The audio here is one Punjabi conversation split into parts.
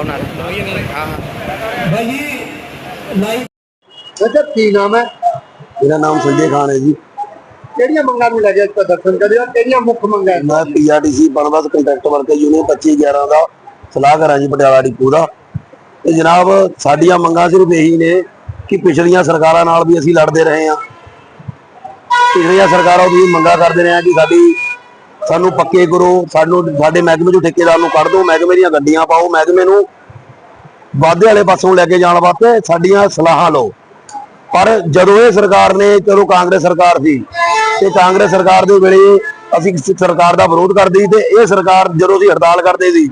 ਹਿਸਾਬ ਨਾਲ। ਹਾਂ ਭਾਈ ਲਾਈਵ ਅੱਛਾ ਕੀ ਨਾਮ ਹੈ? ਮੇਰਾ ਨਾਮ ਸੰਜੇ ਖਾਨ ਹੈ ਜੀ। ਕਿਹੜੀਆਂ ਮੰਗਾਂ ਨੂੰ ਲੈ ਕੇ ਅੱਜ ਪ੍ਰਦਰਸ਼ਨ ਕਰਿਆ ਕਿਹੜੀਆਂ ਮੁੱਖ ਮੰਗਾਂ ਹੈ ਮੈਂ ਪੀਆਰਟੀਸੀ ਬਣਵਸ ਕੰਟਰੈਕਟ ਵਰਕਰ ਯੂਨੀਅਨ 2511 ਦਾ ਸਲਾਹਕਾਰ ਹਾਂ ਜੀ ਪਟਿਆਲਾ ਡਿਪੂ ਦਾ। ਤੇ ਜਨਾਬ ਸਾਡੀਆਂ ਮੰਗਾਂ ਸਿਰਫ ਇਹੀ ਨੇ ਕਿ ਪਿਛਲੀਆਂ ਸਰਕਾਰਾਂ ਨਾਲ ਵੀ ਅਸੀਂ ਲੜਦੇ ਰਹੇ ਹਾਂ। ਪਿਛਲੀਆਂ ਸਰਕਾਰਾਂ ਵੀ ਮੰਗਾਂ ਕਰਦੇ ਰਹੇ ਹਾਂ ਕਿ ਸਾਡੀ ਸਾਨੂੰ ਪੱਕੇ ਕਰੋ ਸਾਨੂੰ ਸਾਡੇ ਮਹਿਕਮੇ ਚੋਂ ਠੇਕੇਦਾਰ ਨੂੰ ਕੱਢ ਦਿਓ ਮਹਿਕਮੇ ਦੀਆਂ ਗੱਡੀਆਂ ਪਾਓ ਮਹਿਕਮੇ ਨੂੰ ਵਾਧੇ ਵਾਲੇ ਪਾਸੋਂ ਲੈ ਕੇ ਜਾਣ ਵਾਸਤੇ ਸਾਡੀਆਂ ਸਲਾਹਾਂ ਲਓ। ਪਰ ਜਦੋਂ ਇਹ ਸਰਕਾਰ ਨੇ ਚਲੋ ਕਾਂਗਰਸ ਸਰਕਾਰ ਸੀ, ਤੇ ਕਾਂਗਰਸ ਸਰਕਾਰ ਦੇ ਵੇਲੇ ਅਸੀਂ ਸਰਕਾਰ ਦਾ ਵਿਰੋਧ ਕਰਦੇ ਸੀ ਤੇ ਇਹ ਸਰਕਾਰ ਜਦੋਂ ਅਸੀਂ ਹੜਤਾਲ ਕਰਦੇ ਸੀ,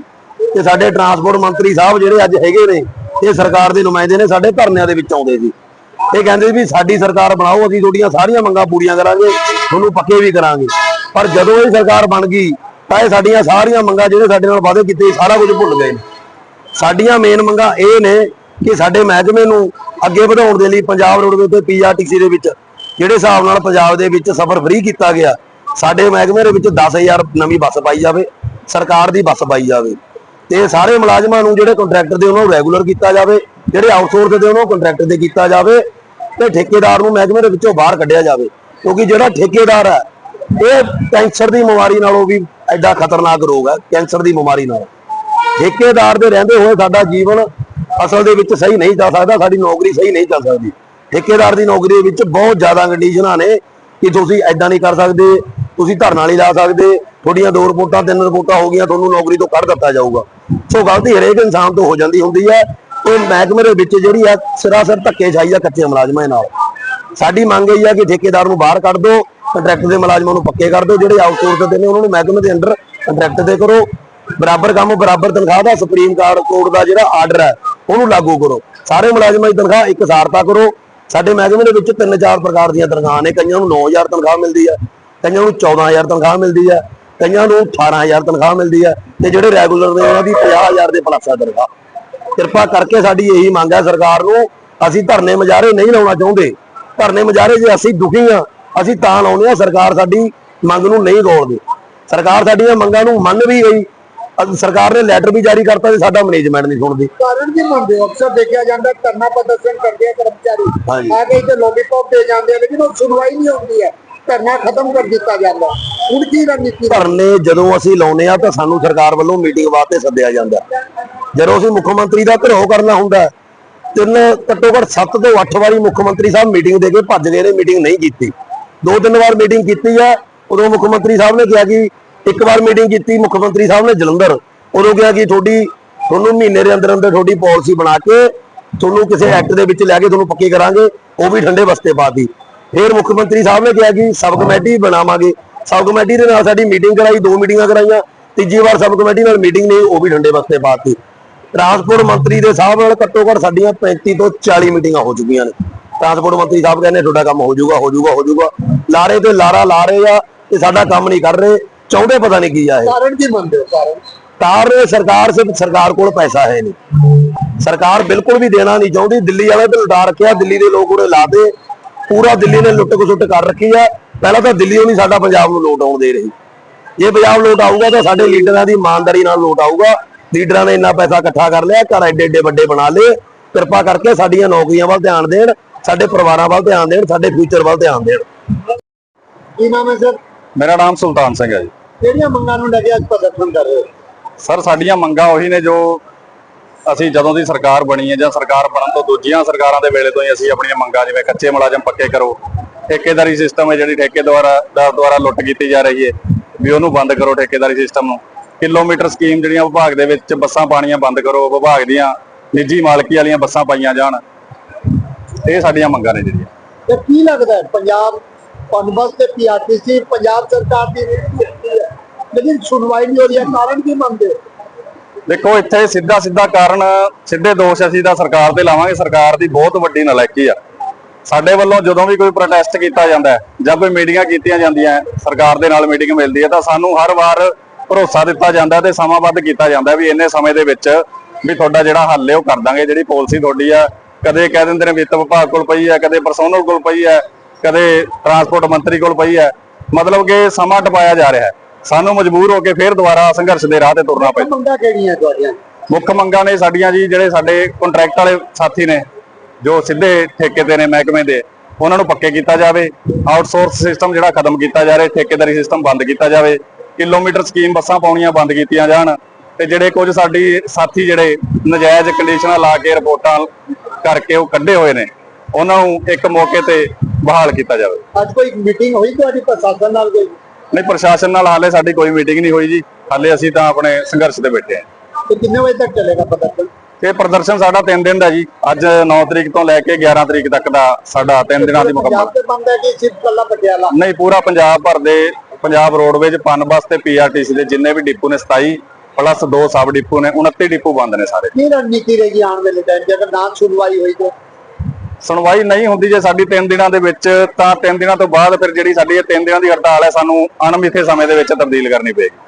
ਤੇ ਸਾਡੇ ਟਰਾਂਸਪੋਰਟ ਮੰਤਰੀ ਸਾਹਿਬ ਜਿਹੜੇ ਅੱਜ ਹੈਗੇ ਨੇ, ਇਹ ਸਰਕਾਰ ਦੇ ਨੁਮਾਇੰਦੇ ਨੇ ਸਾਡੇ ਧਰਨਿਆਂ ਦੇ ਵਿੱਚ ਆਉਂਦੇ ਸੀ। ਇਹ ਕਹਿੰਦੇ ਸੀ ਵੀ ਸਾਡੀ ਸਰਕਾਰ ਬਣਾਓ, ਅਸੀਂ ਤੁਹਾਡੀਆਂ ਸਾਰੀਆਂ ਮੰਗਾਂ ਪੂਰੀਆਂ ਕਰਾਂਗੇ, ਤੁਹਾਨੂੰ ਪੱਕੇ ਵੀ ਕਰਾਂਗੇ। ਪਰ ਜਦੋਂ ਇਹ ਸਰਕਾਰ ਬਣ ਗਈ, ਤਾਂ ਇਹ ਸਾਡੀਆਂ ਸਾਰੀਆਂ ਮੰਗਾਂ ਜਿਹੜੇ ਸਾਡੇ ਨਾਲ ਵਾਅਦੇ ਕੀਤੇ ਸਾਰਾ ਕੁਝ ਭੁੱਲ ਗਏ ਨੇ। ਸਾਡੀਆਂ ਮੇਨ ਮੰਗਾਂ ਇਹ ਨੇ ਕਿ ਸਾਡੇ ਮਹਿਕਮੇ ਨੂੰ ਅੱਗੇ ਵਧਾਉਣ ਦੇ ਲਈ ਪੰਜਾਬ ਰੋਡਵੇਜ਼ ਤੇ ਪੀਆਰਟੀਸੀ ਦੇ ਵਿੱਚ, ਜਿਹੜੇ ਹਿਸਾਬ ਨਾਲ ਪੰਜਾਬ ਦੇ ਵਿੱਚ ਸਫ਼ਰ ਫ੍ਰੀ ਕੀਤਾ ਗਿਆ, ਸਾਡੇ ਮਹਿਕਮੇ ਦੇ ਵਿੱਚ 10000 ਨਵੀਂ ਬੱਸ ਪਾਈ ਜਾਵੇ, ਸਰਕਾਰ ਦੀ ਬੱਸ ਪਾਈ ਜਾਵੇ। ਤੇ ਸਾਰੇ ਮੁਲਾਜ਼ਮਾਂ ਨੂੰ ਜਿਹੜੇ ਕੰਟਰੈਕਟਰ ਦੇ ਉਹਨਾਂ ਨੂੰ ਰੈਗੂਲਰ ਕੀਤਾ ਜਾਵੇ, ਜਿਹੜੇ ਆਊਟਸੋਰਸ ਦੇ ਉਹਨਾਂ ਨੂੰ ਕੰਟਰੈਕਟ ਦੇ ਕੀਤਾ ਜਾਵੇ, ਤੇ ਠੇਕੇਦਾਰ ਨੂੰ ਮਹਿਕਮੇ ਦੇ ਵਿੱਚੋਂ ਬਾਹਰ ਕੱਢਿਆ ਜਾਵੇ। ਕਿਉਂਕਿ ਜਿਹੜਾ ਠੇਕੇਦਾਰ ਹੈ, ਇਹ ਕੈਂਸਰ ਦੀ ਬਿਮਾਰੀ ਨਾਲੋਂ ਵੀ ਐਡਾ ਖਤਰਨਾਕ ਰੋਗ ਹੈ, ਕੈਂਸਰ ਦੀ ਬਿਮਾਰੀ ਨਾਲ। ਠੇਕੇਦਾਰ ਦੇ ਰਹਿੰਦੇ ਹੋਏ ਸਾਡਾ ਜੀਵਨ ਅਸਲ ਦੇ ਵਿੱਚ ਸਹੀ ਨਹੀਂ ਚੱਲ ਸਕਦਾ, ਸਾਡੀ ਨੌਕਰੀ ਸਹੀ ਨਹੀਂ ਚੱਲ ਸਕਦੀ। ਠੇਕੇਦਾਰ ਦੀ ਨੌਕਰੀ ਦੇ ਵਿੱਚ ਬਹੁਤ ਜ਼ਿਆਦਾ ਕੰਡੀਸ਼ਨਾਂ ਨੇ ਕਿ ਤੁਸੀਂ ਐਦਾਂ ਨਹੀਂ ਕਰ ਸਕਦੇ, ਤੁਸੀਂ ਧਰਨਾ ਨਹੀਂ ਲਾ ਸਕਦੇ, ਤੁਹਾਡੀਆਂ ਦੋ ਰਿਪੋਰਟਾਂ, ਤਿੰਨ ਰਿਪੋਰਟਾਂ ਹੋ ਗਈਆਂ, ਤੁਹਾਨੂੰ ਨੌਕਰੀ ਤੋਂ ਕੱਢ ਦਿੱਤਾ ਜਾਊਗਾ। ਸੋ ਗਲਤੀ ਹਰੇਕ ਇਨਸਾਨ ਤੋਂ ਹੋ ਜਾਂਦੀ ਹੁੰਦੀ ਹੈ। ਤੇ ਮਹਿਕਮੇ ਦੇ ਵਿੱਚ ਜਿਹੜੀ ਹੈ ਸਰਾਸਰ ਧੱਕੇ ਛਾਈ ਆ ਕੱਚੇ ਮੁਲਾਜ਼ਮਾਂ ਨਾਲ। ਸਾਡੀ ਮੰਗ ਇਹ ਹੈ ਕਿ ਠੇਕੇਦਾਰ ਨੂੰ ਬਾਹਰ ਕੱਢ ਦਿਓ ਕੰਟਰੈਕਟ ਦੇ ਮੁਲਾਜ਼ਮਾਂ ਨੂੰ ਪੱਕੇ ਕਰ ਦਿਓ ਜਿਹੜੇ ਆਊਟਸੋਰਸ ਦੇ ਨੇ, ਉਹਨਾਂ ਨੂੰ ਮਹਿਕਮੇ ਦੇ ਅੰਡਰ ਕੰਟਰੈਕਟ ਦੇ ਕਰੋ। ਬਰਾਬਰ ਕੰਮ, ਬਰਾਬਰ ਤਨਖਾਹ ਦਾ ਸੁਪਰੀਮ ਕੋਰਟ ਦਾ ਜਿਹੜਾ ਆਰਡਰ ਹੈ, ਉਹਨੂੰ ਲਾਗੂ ਕਰੋ। ਸਾਰੇ ਮੁਲਾਜ਼ਮਾਂ ਦੀ ਤਨਖਾਹ ਇੱਕ ਕਰੋ। ਸਾਡੇ ਮਹਿਕਮੇ ਦੇ ਵਿੱਚ ਤਿੰਨ ਚਾਰ ਪ੍ਰਕਾਰ ਦੀਆਂ ਤਨਖਾਹਾਂ ਨੇ। ਕਈਆਂ ਨੂੰ 9000 ਤਨਖਾਹ ਮਿਲਦੀ ਹੈ, ਕਈਆਂ ਨੂੰ 14000 ਤਨਖਾਹ ਮਿਲਦੀ ਹੈ, ਕਈਆਂ ਨੂੰ 18000 ਤਨਖਾਹ ਮਿਲਦੀ ਹੈ ਤੇ ਜਿਹੜੇ ਰੈਗੂਲਰ ਨੇ ਉਹਨਾਂ ਦੀ 50000 ਦੇ ਪਲੱਸ ਹੈ ਤਨਖਾਹ। ਕਿਰਪਾ ਕਰਕੇ ਸਾਡੀ ਇਹੀ ਮੰਗ ਹੈ ਸਰਕਾਰ ਨੂੰ, ਅਸੀਂ ਧਰਨੇ ਮੁਜ਼ਾਹਰੇ ਨਹੀਂ ਲਾਉਣਾ ਚਾਹੁੰਦੇ। ਧਰਨੇ ਮੁਜ਼ਾਹਰੇ ਜੇ ਅਸੀਂ ਦੁਖੀ ਆ ਅਸੀਂ ਤਾਂ ਲਾਉਂਦੇ ਆ ਸਰਕਾਰ ਸਾਡੀ ਮੰਗ ਨੂੰ ਨਹੀਂ ਗੌਲਦੀ ਸਰਕਾਰ ਸਾਡੀਆਂ ਮੰਗਾਂ ਨੂੰ ਮੰਨ ਵੀ ਗਈ ਸਰਕਾਰ ਨੇ ਲੈਟਰ ਵੀ ਜਾਰੀ ਕਰਤਾ ਤੇ ਸਾਡਾ ਮੈਨੇਜਮੈਂਟ ਨਹੀਂ ਸੁਣਦੀ। ਕਾਰਨ ਕੀ ਮੰਨਦੇ ਹੋ ਅਕਸਰ ਦੇਖਿਆ ਜਾਂਦਾ ਧਰਨਾ ਪ੍ਰਦਰਸ਼ਨ ਕਰਦੇ ਆ ਕਰਮਚਾਰੀ। ਆ ਕੇ ਇੱਥੇ ਲੋਲੀਪੌਪ ਦੇ ਜਾਂਦੇ ਆ ਲੇਕਿਨ ਉਹ ਸੁਣਵਾਈ ਨਹੀਂ ਹੁੰਦੀ ਹੈ। ਧਰਨਾ ਖਤਮ ਕਰ ਦਿੱਤਾ ਜਾਂਦਾ। ਹੁਣ ਕੀ ਰਣਨੀਤੀ? ਧਰਨੇ ਜਦੋਂ ਅਸੀਂ ਲਾਉਨੇ ਆ ਤਾਂ ਸਾਨੂੰ ਸਰਕਾਰ ਵੱਲੋਂ ਮੀਟਿੰਗ ਵਾਸਤੇ ਸੱਦਿਆ ਜਾਂਦਾ ਜਦੋਂ ਅਸੀਂ ਮੁੱਖ ਮੰਤਰੀ ਦਾ ਘਰੋਂ ਕਰਨਾ ਹੁੰਦਾ ਤਿੰਨ ਘੱਟੋ ਘੱਟ 7 ਤੋਂ 8 ਵਾਰੀ ਮੁੱਖ ਮੰਤਰੀ ਸਾਹਿਬ ਮੀਟਿੰਗ ਦੇ ਕੇ ਭੱਜ ਗਏ ਨੇ ਮੀਟਿੰਗ ਨਹੀਂ ਕੀਤੀ। ਦੋ ਤਿੰਨ ਵਾਰ ਮੀਟਿੰਗ ਕੀਤੀ ਹੈ ਉਦੋਂ ਮੁੱਖ ਮੰਤਰੀ ਸਾਹਿਬ ਨੇ ਕਿਹਾ ਕਿ ਇੱਕ ਵਾਰ ਮੀਟਿੰਗ ਕੀਤੀ, ਮੁੱਖ ਮੰਤਰੀ ਸਾਹਿਬ ਨੇ ਜਲੰਧਰ। ਉਦੋਂ ਕਿਹਾ ਕਿ ਤੁਹਾਡੀ, ਤੁਹਾਨੂੰ ਮਹੀਨੇ ਦੇ ਅੰਦਰ ਅੰਦਰ ਤੁਹਾਡੀ ਪਾਲਿਸੀ ਬਣਾ ਕੇ ਤੁਹਾਨੂੰ ਕਿਸੇ ਐਕਟ ਦੇ ਵਿੱਚ ਲੈ ਕੇ ਤੁਹਾਨੂੰ ਪੱਕੀ ਕਰਾਂਗੇ, ਉਹ ਵੀ ਠੰਡੇ ਬਸਤੇ ਪਾਤੀ ਫਿਰ ਮੁੱਖ ਮੰਤਰੀ ਸਾਹਿਬ ਨੇ ਕਿਹਾ ਕਿ ਸਬ ਕਮੇਟੀ ਬਣਾਵਾਂਗੇ। ਸਬ ਕਮੇਟੀ ਦੇ ਨਾਲ ਸਾਡੀ ਮੀਟਿੰਗ ਕਰਾਈ, ਦੋ ਮੀਟਿੰਗਾਂ ਕਰਾਈਆਂ। ਤੀਜੀ ਵਾਰ ਸਬ ਕਮੇਟੀ ਨਾਲ ਮੀਟਿੰਗ ਨਹੀਂ, ਉਹ ਵੀ ਠੰਡੇ ਬਸਤੇ ਪਾਤੀ ਟਰਾਂਸਪੋਰਟ ਮੰਤਰੀ ਦੇ ਸਾਹਿਬ ਨਾਲ ਘੱਟੋ ਘੱਟ ਸਾਡੀਆਂ 35 ਤੋਂ 40 ਮੀਟਿੰਗਾਂ ਹੋ ਚੁੱਕੀਆਂ ਨੇ। ਟਰਾਂਸਪੋਰਟ ਮੰਤਰੀ ਸਾਹਿਬ ਕਹਿੰਦੇ ਤੁਹਾਡਾ ਕੰਮ ਹੋ ਜਾਊਗਾ ਹੋ ਜਾਊਗਾ ਹੋ ਜਾਊਗਾ। ਲਾਰੇ ਤੇ ਲਾਰਾ ਲਾ ਰਹੇ ਆ ਤੇ ਸਾਡਾ ਕੰਮ ਨਹੀਂ ਕਰ ਰਹੇ। ਚਾਹੁੰਦੇ ਪਤਾ ਨਹੀਂ ਕੀ ਆ ਇਹ। ਕਾਰਨ ਕੀ ਮੰਨਦੇ ਹੋ? ਕਾਰਨ? ਕਾਰ ਸਰਕਾਰ ਸਿਰਫ ਸਰਕਾਰ ਕੋਲ ਪੈਸਾ ਹੈ ਨਹੀਂ। ਸਰਕਾਰ ਬਿਲਕੁਲ ਵੀ ਦੇਣਾ ਨਹੀਂ ਚਾਹੁੰਦੀ। ਦਿੱਲੀ ਵਾਲੇ ਤੇ ਲੁਟਾ ਰੱਖਿਆ ਦਿੱਲੀ ਦੇ ਲੋਕ ਉਰੇ ਲਾਤੇ ਪੂਰਾ ਦਿੱਲੀ ਨੇ ਲੁੱਟ ਖਸੁੱਟ ਕਰ ਰੱਖੀ ਆ। ਪਹਿਲਾਂ ਤਾਂ ਦਿੱਲੀ ਉਹ ਨਹੀਂ ਸਾਡਾ ਪੰਜਾਬ ਨੂੰ ਲੋਟ ਆਉਣ ਦੇ ਰਹੀ। ਜੇ ਪੰਜਾਬ ਲੋਟ ਆਊਗਾ ਤਾਂ ਸਾਡੇ ਲੀਡਰਾਂ ਦੀ ਇਮਾਨਦਾਰੀ ਨਾਲ ਲੋਟ ਆਊਗਾ। ਲੀਡਰਾਂ ਨੇ ਇੰਨਾ ਪੈਸਾ ਇਕੱਠਾ ਕਰ ਲਿਆ ਘਰ ਐਡੇ ਐਡੇ ਵੱਡੇ ਬਣਾ ਲਏ। ਕਿਰਪਾ ਕਰਕੇ ਸਾਡੀਆਂ ਨੌਕਰੀਆਂ ਵੱਲ ਧਿਆਨ ਦੇਣ ਸਾਡੇ ਪਰਿਵਾਰਾਂ ਵੱਲ ਧਿਆਨ ਦੇਣ ਸਾਡੇ ਫਿਊਚਰ ਵੱਲ ਧਿਆਨ ਦੇਣ। ਕੀ ਨਾਮ ਹੈ ਸਰ? ਮੇਰਾ ਨਾਮ ਸੁਲਤਾਨ ਸਿੰਘ ਹੈ ਜੀ। ਕਿਹੜੀਆਂ ਮੰਗਾਂ ਨੂੰ ਲੈ ਕੇ ਅੱਜ ਪ੍ਰਦਰਸ਼ਨ ਕਰ ਰਹੇ ਹੋ? ਸਰ ਸਾਡੀਆਂ ਮੰਗਾਂ ਉਹੀ ਨੇ ਜੋ ਅਸੀਂ ਜਦੋਂ ਦੀ ਸਰਕਾਰ ਬਣੀ ਹੈ ਜਾਂ ਸਰਕਾਰ ਬਣਨ ਤੋਂ ਦੂਜੀਆਂ ਸਰਕਾਰਾਂ ਦੇ ਵੇਲੇ ਤੋਂ ਹੀ ਅਸੀਂ ਆਪਣੀਆਂ ਮੰਗਾਂ ਜਿਵੇਂ ਕੱਚੇ ਮੁਲਾਜ਼ਮ ਪੱਕੇ ਕਰੋ ਠੇਕੇਦਾਰੀ ਸਿਸਟਮ ਹੈ ਜਿਹੜੀ ਠੇਕੇ ਦੁਆਰਾ ਦਰ ਦੁਆਰਾ ਲੁੱਟ ਕੀਤੀ ਜਾ ਰਹੀ ਹੈ ਵੀ ਉਹਨੂੰ ਬੰਦ ਕਰੋ ਠੇਕੇਦਾਰੀ ਸਿਸਟਮ ਨੂੰ। ਕਿਲੋਮੀਟਰ ਸਕੀਮ ਜਿਹੜੀਆਂ ਵਿਭਾਗ ਦੇ ਵਿੱਚ ਬੱਸਾਂ ਪਾਣੀਆਂ ਬੰਦ ਕਰੋ ਵਿਭਾਗ ਦੀਆਂ ਨਿੱਜੀ ਮਾਲਕੀ ਵਾਲੀਆਂ ਬੱਸਾਂ ਪਾਈਆਂ ਜਾਣ। ਇਹ ਸਾਡੀਆਂ ਮੰਗਾਂ ਨੇ ਜਿਹੜੀਆਂ। ਤੇ ਕੀ ਲੱਗਦਾ ਪੰਜਾਬ ਪਨਬਸ ਤੇ ਪੀਆਰਟੀਸੀ ਪੰਜਾਬ ਸਰਕਾਰ ਦੀ ਲੇਕਿਨ ਸੁਣਵਾਈ ਨਹੀਂ ਹੋ ਰਹੀ ਹੈ, ਕਾਰਨ ਕੀ ਮੰਨਦੇ ਦੇਖੋ, ਇੱਥੇ ਸਿੱਧਾ ਸਿੱਧਾ ਕਾਰਨ, ਸਿੱਧੇ ਦੋਸ਼ ਅਸੀਂ ਤਾਂ ਸਰਕਾਰ ਤੇ ਲਾਵਾਂਗੇ। ਸਰਕਾਰ ਦੀ ਬਹੁਤ ਵੱਡੀ ਨਲਾਇਕੀ ਆ। ਸਾਡੇ ਵੱਲੋਂ ਜਦੋਂ ਵੀ ਕੋਈ ਪ੍ਰੋਟੈਸਟ ਕੀਤਾ ਜਾਂਦਾ ਹੈ ਜਾਂ ਕੋਈ ਮੀਟਿੰਗਾਂ ਕੀਤੀਆਂ ਜਾਂਦੀਆਂ ਸਰਕਾਰ ਦੇ ਨਾਲ ਮੀਟਿੰਗ ਮਿਲਦੀ ਹੈ, ਤਾਂ ਸਾਨੂੰ ਹਰ ਵਾਰ ਭਰੋਸਾ ਦਿੱਤਾ ਜਾਂਦਾ ਤੇ ਸਮਾਂਬੱਧ ਕੀਤਾ ਜਾਂਦਾ ਵੀ ਇੰਨੇ ਸਮੇਂ ਦੇ ਵਿੱਚ ਵੀ ਤੁਹਾਡਾ ਜਿਹੜਾ ਹੱਲ ਹੈ, ਉਹ ਕਰ ਦਾਂਗੇ। ਜਿਹੜੀ ਪਾਲਿਸੀ ਤੁਹਾਡੀ ਆ, ਕਦੇ ਕਹਿ ਦਿੰਦੇ ਨੇ ਵਿੱਤ ਵਿਭਾਗ ਕੋਲ ਪਈ ਹੈ, ਕਦੇ ਪਰਸੋਨਲ ਕੋਲ ਪਈ ਹੈ, ਕਦੇ ਟਰਾਂਸਪੋਰਟ ਮੰਤਰੀ ਕੋਲ ਪਈ ਹੈ। ਮਤਲਬ ਕਿ ਸਮਾਂ ਟਪਾਇਆ ਜਾ ਰਿਹਾ ਹੈ। ਸਾਨੂੰ ਮਜਬੂਰ ਹੋ ਕੇ ਫਿਰ ਦੁਬਾਰਾ ਸੰਘਰਸ਼ ਦੇ ਰਾਹ ਤੇ ਤੁਰਨਾ ਪੈਂਦਾ ਮੰਗਾਂ ਕਿਹੜੀਆਂ ਤੁਹਾਡੀਆਂ? ਮੁੱਖ ਮੰਗਾਂ ਨੇ ਸਾਡੀਆਂ ਜੀ ਜਿਹੜੇ ਸਾਡੇ ਕੰਟਰੈਕਟ ਵਾਲੇ ਸਾਥੀ ਨੇ ਜੋ ਸਿੱਧੇ ਠੇਕੇ ਤੇ ਨੇ ਮਹਿਕਮੇ ਦੇ ਉਹਨਾਂ ਨੂੰ ਪੱਕੇ ਕੀਤਾ ਜਾਵੇ। ਆਊਟਸੋਰਸ ਸਿਸਟਮ ਜਿਹੜਾ ਖਤਮ ਕੀਤਾ ਜਾ ਰਿਹਾ ਠੇਕੇਦਾਰੀ ਸਿਸਟਮ ਬੰਦ ਕੀਤਾ ਜਾਵੇ। ਕਿਲੋਮੀਟਰ ਸਕੀਮ ਬੱਸਾਂ ਪਾਉਣੀਆਂ ਬੰਦ ਕੀਤੀਆਂ ਜਾਣ ਤੇ ਜਿਹੜੇ ਕੁਝ ਸਾਡੀ ਸਾਥੀ ਜਿਹੜੇ ਨਜਾਇਜ਼ ਕੰਡੀਸ਼ਨਾਂ ਲਾ ਕੇ ਰਿਪੋਰਟਾਂ ਕਰਕੇ ਉਹ ਕੱਢੇ ਹੋਏ ਨੇ ਉਹਨਾਂ ਨੂੰ ਇੱਕ ਮੌਕੇ ਤੇ ਬਹਾਲ ਕੀਤਾ ਜਾਵੇ। ਅੱਜ ਕੋਈ ਮੀਟਿੰਗ ਹੋਈ ਤੁਹਾਡੀ ਪ੍ਰਸ਼ਾਸਨ ਨਾਲ ਕੋਈ? ਨਹੀਂ ਪ੍ਰਸ਼ਾਸਨ ਨਾਲ ਹਾਲੇ ਸਾਡੀ ਕੋਈ ਮੀਟਿੰਗ ਨਹੀਂ ਹੋਈ ਜੀ। ਹਾਲੇ ਅਸੀਂ ਤਾਂ ਆਪਣੇ ਸੰਘਰਸ਼ ਤੇ ਬੈਠੇ ਹਾਂ। ਤੇ ਕਿੰਨੇ ਵਜੇ ਤੱਕ ਚੱਲੇਗਾ ਪ੍ਰਦਰਸ਼ਨ? ਇਹ ਪ੍ਰਦਰਸ਼ਨ ਸਾਡਾ 3 ਦਿਨ ਦਾ ਜੀ। ਅੱਜ 9 ਤਰੀਕ ਤੋਂ ਲੈ ਕੇ 11 ਤਰੀਕ ਤੱਕ ਦਾ ਸਾਡਾ 3 ਦਿਨਾਂ ਦੀ ਮੁਕੰਮਲ। ਪੰਜਾਬ ਤੇ ਬੰਦ ਹੈ ਕਿ ਸਿਰਫ ਕੱਲਾ ਪਟਿਆਲਾ? ਨਹੀਂ ਪੂਰਾ ਪੰਜਾਬ ਭਰ ਦੇ ਪੰਜਾਬ ਰੋਡਵੇਜ ਪਨ ਬੱਸ ਤੇ ਪੀਆਰਟੀਸੀ ਦੇ ਜਿੰਨੇ ਵੀ ਡਿਪੂ ਨੇ 27 ਪਲੱਸ 2 ਸਬ ਡਿਪੂ ਨੇ 29 ਡਿਪੂ ਬੰਦ ਨੇ ਸਾਰੇ। ਕੀ ਰਣਨੀਤੀ ਰਹੇਗੀ ਆਉਣ ਵਾਲੇ? ਟਾਈਮ ਜੇ ਅਗਰ ਨਾ ਸੁਣਵਾਈ ਹੋਈ ਤਾਂ। ਸੁਣਵਾਈ ਨਹੀਂ ਹੁੰਦੀ ਜੇ ਸਾਡੀ 3 ਦਿਨਾਂ ਦੇ ਵਿੱਚ, ਤਾਂ 3 ਦਿਨਾਂ ਤੋਂ ਬਾਅਦ ਫਿਰ ਜਿਹੜੀ ਸਾਡੀ ਇਹ 3 ਦਿਨਾਂ ਦੀ ਹੜਤਾਲ ਹੈ, ਸਾਨੂੰ ਅਣਮਿੱਥੇ ਸਮੇਂ ਦੇ ਵਿੱਚ ਤਬਦੀਲ ਕਰਨੀ ਪਏਗੀ।